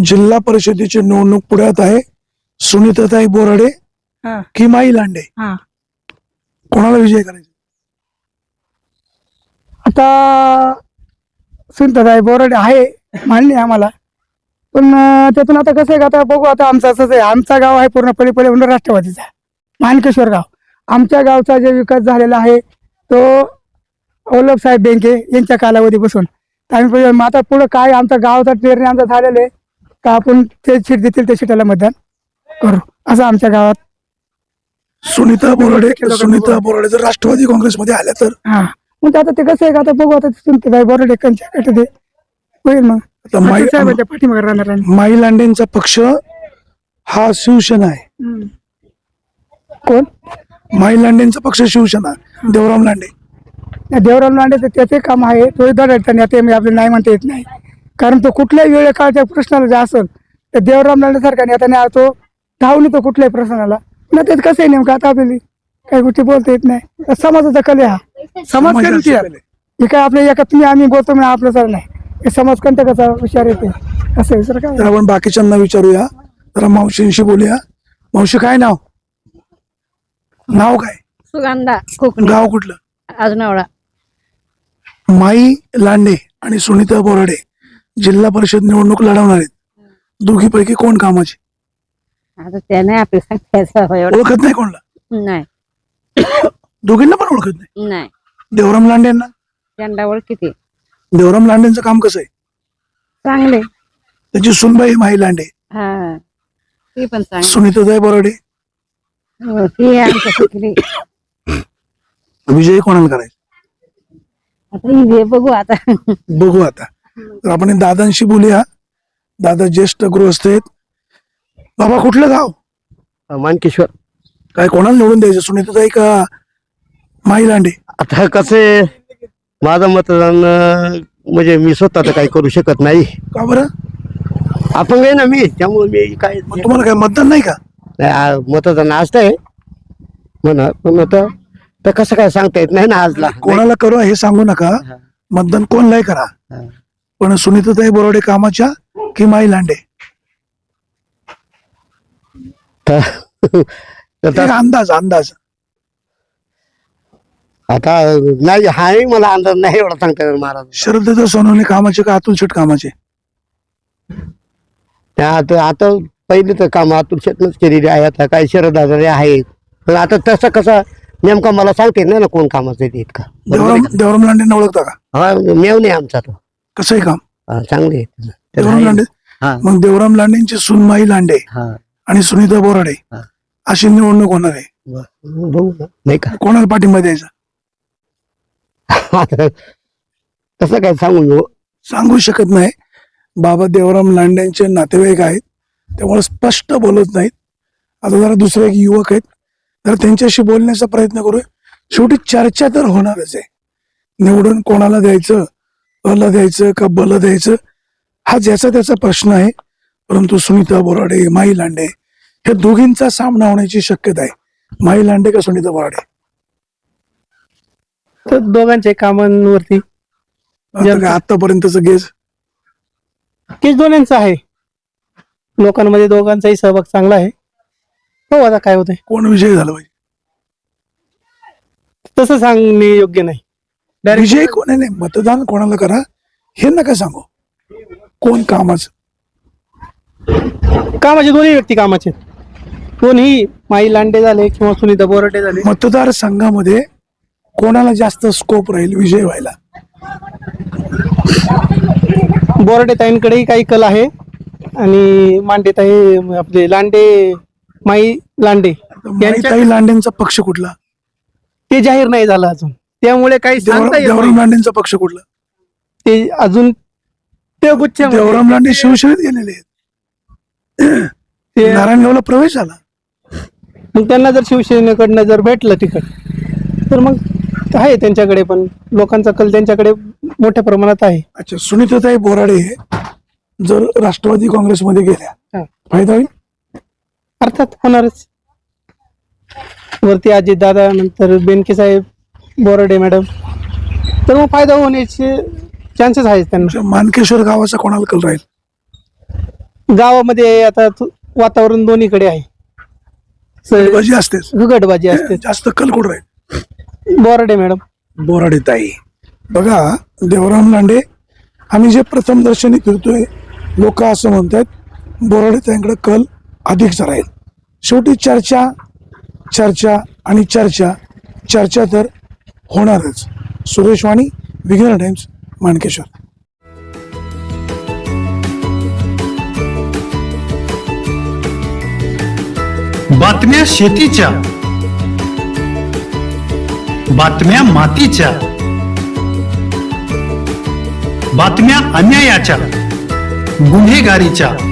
जिल्हा परिषदेची निवडणूक पुढ्यात आहे. सुनीताताई बोराडे हा. की माई लांडे? हा. कोणाला विजय करायचा? आता सुनताई बोराडे आहे मान्य आहे आम्हाला. पण अं, त्यातून आता कसं आहे का आता बघू आता आमचं असंच आहे. आमचा गाव आहे पूर्णपणे पहिले म्हणून राष्ट्रवादीचा मानकेश्वर गाव. आमच्या गावचा जे विकास झालेला आहे तो वल्लभ साहेब बेंके यांच्या कालावधीपासून. तर आम्ही पहिले- मग आता पुढं काय आमचा गावचा निर्णय आमचा झालेला आहे का आपण ते सीट देतील त्या सीटाला मतदान करू. असं आमच्या गावात सुनीता बोराडे सुनीता बोराडे जर राष्ट्रवादी काँग्रेसमध्ये आल्या तर? हा. मग आता ते कसं आहे का? आता बघू आता सुनताई बोराडे कंच्या ते होईल मग. आता माई साहेबांच्या पाठीमागे राहणार आहे. माई लांडेंचा पक्ष हा शिवसेना आहे. हम्म. कोण? माई लांडेंचा पक्ष शिवसेना देवराम लांडे. देवराम लांडे त्याचे काम आहे. तो दडटताना ते मी आपल्याला नाही म्हणता येत नाही. कारण तो कुठल्याही वेळे काळच्या प्रश्नाला जे असेल तर देवराम लांडे सारखा नेता तो धावून येतो कुठल्याही प्रश्नाला. ना त्यात कसं आहे नेमकं आता आपल्याला काही गोष्टी बोलता येत नाही. समाजाचा कले हा. समाज कधी. हे काय आपल्या एका तुम्ही आम्ही बोलतो म्हणजे आपलं सर नाही. हे समाज कंटकाचा विचार येते असं विचार काय? तर आपण बाकीच्यांना विचारूया. जरा मावशींशी बोलूया. मावशी काय नाव? नाव काय? सुगंधा कोकणी गाव कुठलं? अजूनवडा माई लांडे आणि सुनीता बोराडे. जिल्हा परिषद निवडणूक लढवणार आहेत. दोघीपैकी कोण कामाची? आता त्या नाही आपल्या सांगतायचं एवढं ओळखत नाही कोणला? नाही. दोघींना पण ओळखत नाही? नाही. देवराम लांडेंना? त्यांना ओळखीते देवराम लांडेंचं काम कसं आहे? चांगले त्याची सुनबाई माई लांडे. हा. ती पण चांगली. सुनीताताई बोराडे. हो, ती आहे आमच्या शिकली विजय कोणाला करायचा? आता ही बघू आता. बघू आता. तर आपण दादांशी बोलूया. दादा ज्येष्ठ गृहस्थ आहेत. बाबा कुठलं गाव? मानकेश्वर. काय कोणाला निवडून द्यायचं? सुनीताताई का माई लांडे आता कसे माझं मतदान म्हणजे मी स्वतः तर काही करू शकत नाही. का बरं? अपंग आहे ना मी त्यामुळे मी काय मग तुम्हाला काय मतदान नाही का? नाही, आ, मतदान असतंय म्हणा पण आता तर कसं काय सांगता येत नाही ना आजला. कोणाला करू हे सांगू नका. मतदान कोणलाही करा. हा. पण सुनीताताई बोराडे कामाच्या की माई लांडे? तर तर एक अंदाज अंदाज. आता नाही हाही मला अंदाज नाही एवढा सांगता येणार महाराज. शरद सोनवणे कामाचे का अतुल शेट कामाचे? त्या आता आता पहिले तर काम अतुल शेतनच केलेली आहे आता काही शरद आजारी आहेत. पण आता तसं कसं नेमका मला सांगता नाही ना कोण कामाचं ते इतका. आहे देवराम देवराम लांडेंना ओळखता का? का? हा मेव नाही आमचा तो. कसं आहे काम हा, चांगले आहेत. देवराम आहे. लांडे हा. मग देवराम लांडेंची सून माई लांडे हा, आणि सुनीता बोराडे हा. अशी निवडणूक होणार आहे ब- बघू ना. नाही का कोणाला पाठिंबा द्यायचा कसं काय सांगू? सांगू शकत नाही बाबा देवराम लांडेंचे नातेवाईक आहेत त्यामुळे स्पष्ट बोलत नाहीत आता जरा दुसरे एक युवक आहेत तर त्यांच्याशी बोलण्याचा प्रयत्न करूया शेवटी चर्चा तर होणारच आहे निवडून कोणाला द्यायचं अला द्यायचं का बल द्यायचं? हा ज्याचा त्याचा प्रश्न आहे. परंतु सुनीता बोराडे माई लांडे हे दोघींचा सामना होण्याची शक्यता आहे. माई लांडे का सुनीता बोराडे? तर दोघांच्या कामांवरती. आता काय आतापर्यंतच गेज? केस दोन्यांचा आहे. लोकांमध्ये दोघांचाही सहभाग चांगला आहे. हो आता काय होतंय. कोण विजय झाला पाहिजे? तसं सांगणे योग्य नाही. विजय कोण आहे? नाही मतदान कोणाला करा हे नका सांगू. कोण कामाचं? कामाचे दोन्ही व्यक्ती कामाचे. दोन्ही माई लांडे झाले किंवा सुनीता बोराटे झाले. मतदार संघामध्ये कोणाला जास्त स्कोप राहील विजय व्हायला? बोराटे ताईंकडेही काही कल आहे. आणि मांडे ताई आपले लांडे माई लांडे यांच्या माईताई लांडेंचा पक्ष कुठला? ते जाहीर नाही झालं अजून. त्यामुळे काही सांगता देवराम येत देवराम नाही. लांडेंचा पक्ष कुठला? ते अजून ते गुच्छ देवराम लांडे शिवसेनेत गेलेले आहेत. ते नारायणगावला प्रवेश झाला. मग त्यांना जर शिवसेनेकडनं जर भेटलं तिकट तर मग आहे त्यांच्याकडे पण. लोकांचा कल त्यांच्याकडे मोठ्या प्रमाणात आहे. अच्छा सुनीताताई बोराडे जर राष्ट्रवादी काँग्रेसमध्ये गेल्या हा. फायदा होईल? अर्थात होणारच. वरती अजित दादा नंतर बेनके साहेब बोराडे मॅडम. तर मग फायदा होण्याचे चान्सेस आहेत त्यांना. तुमच्या मानकेश्वर गावाचा कोणाला कल राहील? गावामध्ये आता तु- वातावरण दोन्हीकडे आहे. स- बाजी असतेच. असते जास्त कल कुठं राहील? बोराडे मॅडम. बोराडे ताई. बघा देवराम लांडे आम्ही जे प्रथम दर्शनी फिरतोय लोक असं म्हणतात बोराडे ताईंकडे कल अधिकचा राहील. शेवटी चर्चा चर्चा आणि चर्चा. चर्चा तर होणारच. सुरेश वाणी विघ्न टाइम्स माणकेश्वर. बातम्या शेतीच्या. बातम्या मातीच्या. बातम्या अन्यायाच्या. गुन्हेगारीच्या.